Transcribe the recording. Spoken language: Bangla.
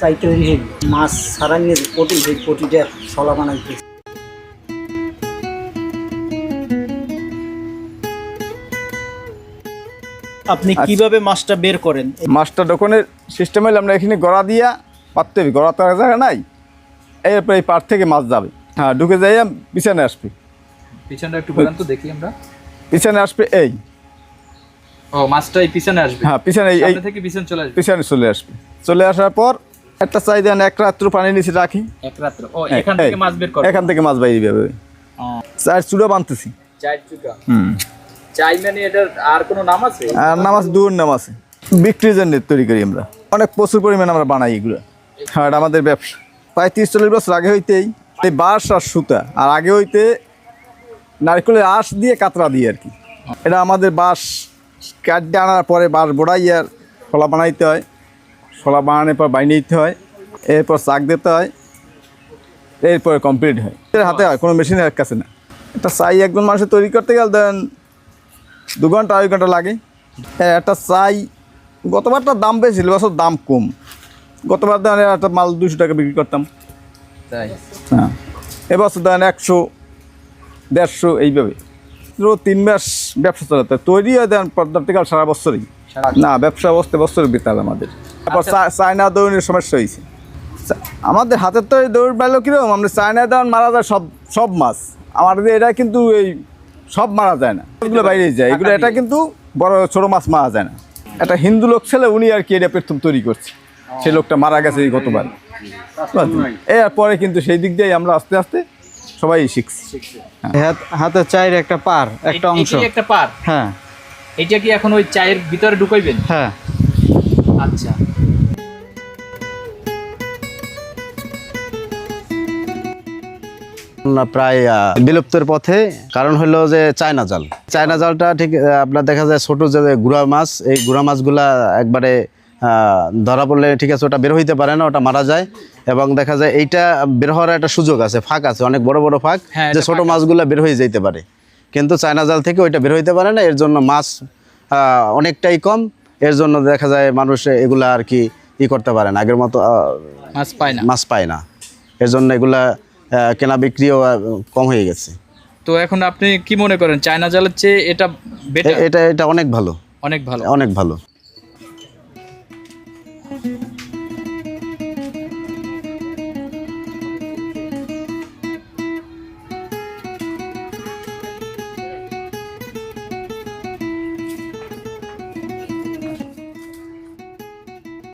চাই তৈরি হয়ে মাছ ছাড়া নিয়ে যে পটি সেই পটিটা শলা বানাইতে আপনি কীভাবে মাছটা বের করেন? মাছটা দোকানের সিস্টেম হলে আমরা এখানে গড়া দিয়া পারতে হবে। গড়া তো আর জায়গা নাই। এরপর এই পার থেকে মাছ যাবে। হ্যাঁ ঢুকে যাইয়া পিছনে আসবে। পিছনটা একটু বলেন তো দেখি আমরা। পিছনে আসবে এই। ও মাছটা এই পিছনে আসবে। হ্যাঁ পিছনে এই- থেকে পিছন চলে আসবে। পিছনে চলে আসবে। চলে আসার পর একটা চাই দেন এক রাত্র পানি নিচে রাখি। এক রাত্র। ও এখান থেকে মাছ বের করে। এখান থেকে মাছ বাইরে যাবে চার চুড়ো বানতেছি। চাই চুকা হুম। চাই মানে এটার আর কোনো নাম আছে? আর নাম নামাজ দূর নামাজ বিক্রির জন্য তৈরি করি আমরা। অনেক প্রচুর পরিমাণে আমরা বানাই এগুলো। হ্যাঁ এটা আমাদের ব্যবসা। প্রায় তিরিশ চল্লিশ বছর আগে হইতেই এই বাঁশ আর সুতা। আর আগে হইতে নারকেলের আঁশ দিয়ে কাতরা দিয়ে আর কি। এটা আমাদের বাঁশ কাটতে আনার পরে বাঁশ বোড়াই আর শলা বানাইতে হয়। শলা বানানোর পর বাইনে দিতে হয় এরপর চাক দিতে হয় এরপরে কমপ্লিট হয়। এর হাতে হয় কোনো মেশিনের কাছে না। এটা চাই একজন মানুষের তৈরি করতে গেলে দেন দু ঘণ্টা আড়াই ঘণ্টা লাগে। হ্যাঁ, একটা চাই গতবারটা দাম বেশি ছিল এবছর দাম কম। গতবার দেন একটা মাল দুশো টাকা বিক্রি করতাম। তাই? হ্যাঁ এবছর দেন একশো দেড়শো এইভাবে। তিন মাস ব্যবসা চালাতে তৈরি হয় দেন পর্যাপ্তকাল সারা বছরই। না ব্যবসা অবস্থা বছরের বেতাল আমাদের। তারপর চায়না দৌড়ের সমস্যা হয়েছে। আমাদের হাতের তো এই দৌড় পেল কীরকম? আমরা চায়না দৌড় মারা যায় সব সব মাছ। আমাদের এটা কিন্তু এই সব মারা যায় না। এগুলো বাইরে যায়। এগুলো এটা কিন্তু বড় ছোট মাছ মারা যায় না। একটা হিন্দু লোক ছেলে উনি আর কি এটা প্রথম তৈরি করছে। সেই লোকটা মারা গেছে এই গতবার। এরপরে কিন্তু সেই দিক দিয়ে আমরা আস্তে আস্তে সবাই শিখছি। হাত- হাতের চায়ের একটা পার একটা অংশ। একটা পার। হ্যাঁ। এটা কি এখন ওই চায়ের ভিতরে ঢুকাইবেন? হ্যাঁ। আচ্ছা। প্রায় বিলুপ্তের পথে। কারণ হলো যে চায়না জাল। চায়না জালটা ঠিক আপনার দেখা যায় ছোট যে গুড়া মাছ এই গুড়া মাছগুলা একবারে ধরা পড়লে ঠিক আছে ওটা বের হইতে পারে না ওটা মারা যায়। এবং দেখা যায় এইটা বের হওয়ার একটা সুযোগ আছে ফাঁক আছে অনেক বড় বড় ফাঁক হ্যাঁ, যে ছোট। মাছগুলা বের হয়ে যেতে পারে। কিন্তু চায়না জাল থেকে ওইটা বের হইতে পারে না এর জন্য মাছ অনেকটাই কম। এর জন্য দেখা যায় মানুষ এগুলা আর কি ই করতে পারে না আগের মতো মাছ পায় না। মাছ পায় না। এর জন্য এগুলা কেনা বিক্রিও কম হয়ে গেছে। তো এখন আপনি কি মনে করেন চায়না জালের চেয়ে এটা এটা এটা অনেক ভালো। অনেক ভালো। অনেক ভালো।